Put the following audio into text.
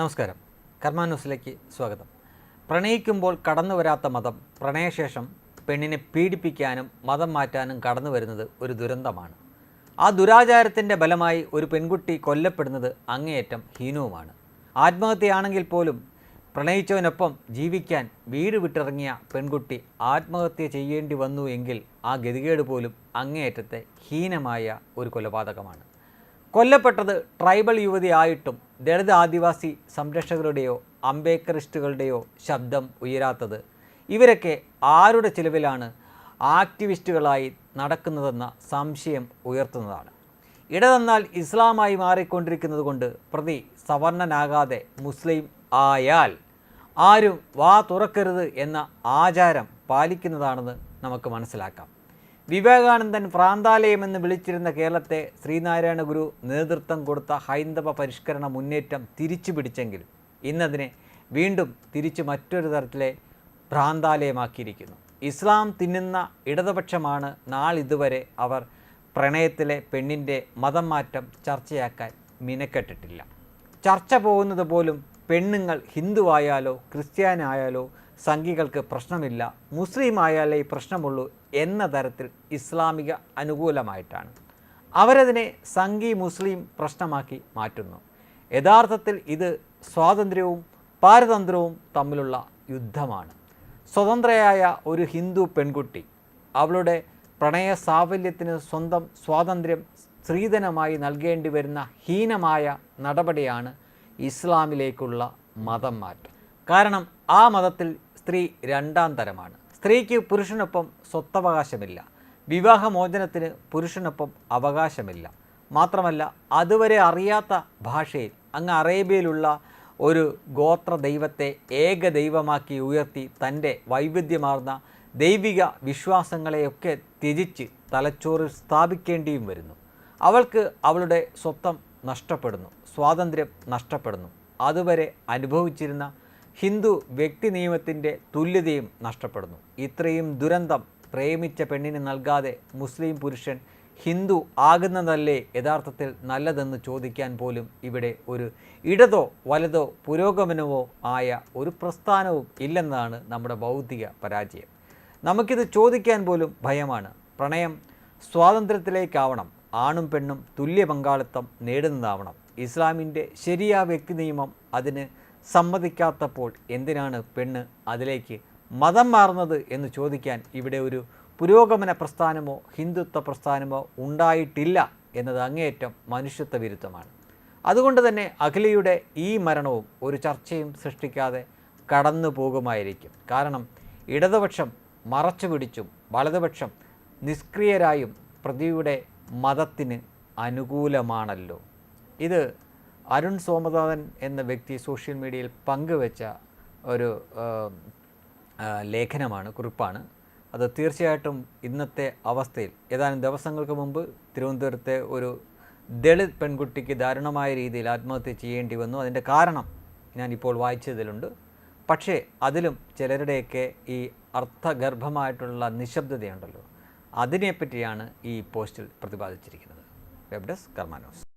നമസ്കാരം. കർമ്മ ന്യൂസിലേക്ക് സ്വാഗതം. പ്രണയിക്കുമ്പോൾ കടന്നു വരാത്ത മതം പ്രണയശേഷം പെണ്ണിനെ പീഡിപ്പിക്കാനും മതം മാറ്റാനും കടന്നു വരുന്നത് ഒരു ദുരന്തമാണ്. ആ ദുരാചാരത്തിന്റെ ബലമായി ഒരു പെൺകുട്ടി കൊല്ലപ്പെടുന്നത് അങ്ങേയറ്റം ഹീനവുമാണ്. ആത്മഹത്യയാണെങ്കിൽ പോലും പ്രണയിച്ചവനൊപ്പം ജീവിക്കാൻ വീട് വിട്ടിറങ്ങിയ പെൺകുട്ടി ആത്മഹത്യ ചെയ്യേണ്ടി വന്നു എങ്കിൽ ആ ഗതികേട് പോലും അങ്ങേയറ്റത്തെ ഹീനമായ ഒരു കൊലപാതകമാണ്. കൊല്ലപ്പെട്ടത് ട്രൈബൽ യുവതിയായിട്ടും ദളിത് ആദിവാസി സംരക്ഷകരുടെയോ അംബേദ്കറിസ്റ്റുകളുടെയോ ശബ്ദം ഉയരാത്തത്. ഇവരൊക്കെ ആരുടെ ചിലവിലാണ് ആക്ടിവിസ്റ്റുകളായി നടക്കുന്നതെന്ന സംശയം ഉയർത്തുന്നതാണ്. ഇടതന്നാൽ ഇസ്ലാമായി മാറിക്കൊണ്ടിരിക്കുന്നത് കൊണ്ട് പ്രതി സവർണനാകാതെ മുസ്ലിം ആയാൽ ആരും വാ തുറക്കരുത് എന്ന ആചാരം പാലിക്കുന്നതാണെന്ന് നമുക്ക് മനസ്സിലാക്കാം. വിവേകാനന്ദൻ പ്രാന്താലയം എന്ന് വിളിച്ചിരുന്ന കേരളത്തെ ശ്രീനാരായണ ഗുരു നേതൃത്വം കൊടുത്ത ഹൈന്ദവ പരിഷ്കരണ മുന്നേറ്റം തിരിച്ചു പിടിച്ചെങ്കിലും ഇന്നതിനെ വീണ്ടും തിരിച്ച് മറ്റൊരു തരത്തിലെ ഭ്രാന്താലയമാക്കിയിരിക്കുന്നു ഇസ്ലാം തിന്നുന്ന ഇടതുപക്ഷമാണ് നാളിതുവരെ അവർ പ്രണയത്തിലെ പെണ്ണിന്റെ മതം മാറ്റം ചർച്ചയാക്കാൻ മിനക്കെട്ടിട്ടില്ല. ചർച്ച പോകുന്നത് പോലും പെണ്ണുങ്ങൾ ഹിന്ദുവായാലോ ക്രിസ്ത്യാനായാലോ സംഘികൾക്ക് പ്രശ്നമില്ല. മുസ്ലിം ആയാലേ പ്രശ്നമുള്ളൂ എന്ന തരത്തിൽ ഇസ്ലാമിക അനുകൂലമായിട്ടാണ്. അവരതിനെ സംഘി മുസ്ലിം പ്രശ്നമാക്കി മാറ്റുന്നു. യഥാർത്ഥത്തിൽ ഇത് സ്വാതന്ത്ര്യവും പാരതന്ത്രവും തമ്മിലുള്ള യുദ്ധമാണ്. സ്വതന്ത്രയായ ഒരു ഹിന്ദു പെൺകുട്ടി അവളുടെ പ്രണയ സാഫല്യത്തിന് സ്വന്തം സ്വാതന്ത്ര്യം സ്ത്രീധനമായി നൽകേണ്ടി വരുന്ന ഹീനമായ നടപടിയാണ് ഇസ്ലാമിലേക്കുള്ള മതം മാറ്റം. കാരണം ആ മതത്തിൽ സ്ത്രീ രണ്ടാം തരമാണ്. സ്ത്രീക്ക് പുരുഷനൊപ്പം സ്വത്തവകാശമില്ല. വിവാഹമോചനത്തിന് പുരുഷനൊപ്പം അവകാശമില്ല. മാത്രമല്ല അതുവരെ അറിയാത്ത ഭാഷയിൽ അങ്ങ് അറേബ്യയിലുള്ള ഒരു ഗോത്ര ദൈവത്തെ ഏക ദൈവമാക്കി ഉയർത്തി തന്റെ വൈവിധ്യമാർന്ന ദൈവിക വിശ്വാസങ്ങളെയൊക്കെ ത്യജിച്ച് തലച്ചോറിൽ സ്ഥാപിക്കേണ്ടിയും വരുന്നു. അവൾക്ക് അവളുടെ സ്വത്തം നഷ്ടപ്പെടുന്നു സ്വാതന്ത്ര്യം നഷ്ടപ്പെടുന്നു. അതുവരെ അനുഭവിച്ചിരുന്ന ഹിന്ദു വ്യക്തി നിയമത്തിന്റെ തുല്യതയും നഷ്ടപ്പെടുന്നു. ഇത്രയും ദുരന്തം പ്രേമിച്ച പെണ്ണിന് നൽകാതെ മുസ്ലിം പുരുഷൻ ഹിന്ദു ആകുന്നതല്ലേ യഥാർത്ഥത്തിൽ നല്ലതെന്ന് ചോദിക്കാൻ പോലും ഇവിടെ ഒരു ഇടതോ വലതോ പുരോഗമനമോ ആയ ഒരു പ്രസ്ഥാനവും ഇല്ലെന്നാണ് നമ്മുടെ ബൗദ്ധിക പരാജയം. നമുക്കിത് ചോദിക്കാൻ പോലും ഭയമാണ്. പ്രണയം സ്വാതന്ത്ര്യത്തിലേക്കാവണം. ആണും പെണ്ണും തുല്യ പങ്കാളിത്തം നേടുന്നതാവണം. ഇസ്ലാമിന്റെ ശരിയായ വ്യക്തി നിയമം അതിന് സമ്മതിക്കാത്തപ്പോൾ എന്തിനാണ് പെണ്ണ് അതിലേക്ക് മതം മാറുന്നത് എന്ന് ചോദിക്കാൻ ഇവിടെ ഒരു പുരോഗമന പ്രസ്ഥാനമോ ഹിന്ദുത്വ പ്രസ്ഥാനമോ ഉണ്ടായിട്ടില്ല എന്നത് അങ്ങേയറ്റം മനുഷ്യത്വ വിരുദ്ധമാണ്. അതുകൊണ്ട് തന്നെ അഖിലയുടെ ഈ മരണവും ഒരു ചർച്ചയും സൃഷ്ടിക്കാതെ കടന്നു പോകുമായിരിക്കും. കാരണം ഇടതുപക്ഷം മറച്ചു പിടിച്ചും വലതുപക്ഷം നിഷ്ക്രിയരായും പ്രതിയുടെ മതത്തിന് അനുകൂലമാണല്ലോ. ഇത് അരുൺ സോമനാഥൻ എന്ന വ്യക്തി സോഷ്യൽ മീഡിയയിൽ പങ്കുവെച്ച ഒരു ലേഖനമാണ് കുറിപ്പാണ്. അത് തീർച്ചയായിട്ടും ഇന്നത്തെ അവസ്ഥയിൽ ഏതാനും ദിവസങ്ങൾക്ക് മുമ്പ് തിരുവനന്തപുരത്തെ ഒരു ദളിത് പെൺകുട്ടിക്ക് ദാരുണമായ രീതിയിൽ ആത്മഹത്യ ചെയ്യേണ്ടി വന്നു. അതിന്റെ കാരണം ഞാനിപ്പോൾ വായിച്ചതിലുണ്ട്. പക്ഷേ അതിലും ചിലരുടെയൊക്കെ ഈ അർത്ഥഗർഭമായിട്ടുള്ള നിശബ്ദതയുണ്ടല്ലോ. അതിനെപ്പറ്റിയാണ് ഈ പോസ്റ്റിൽ പ്രതിപാദിച്ചിരിക്കുന്നത്. Web desk കർമാനോസ്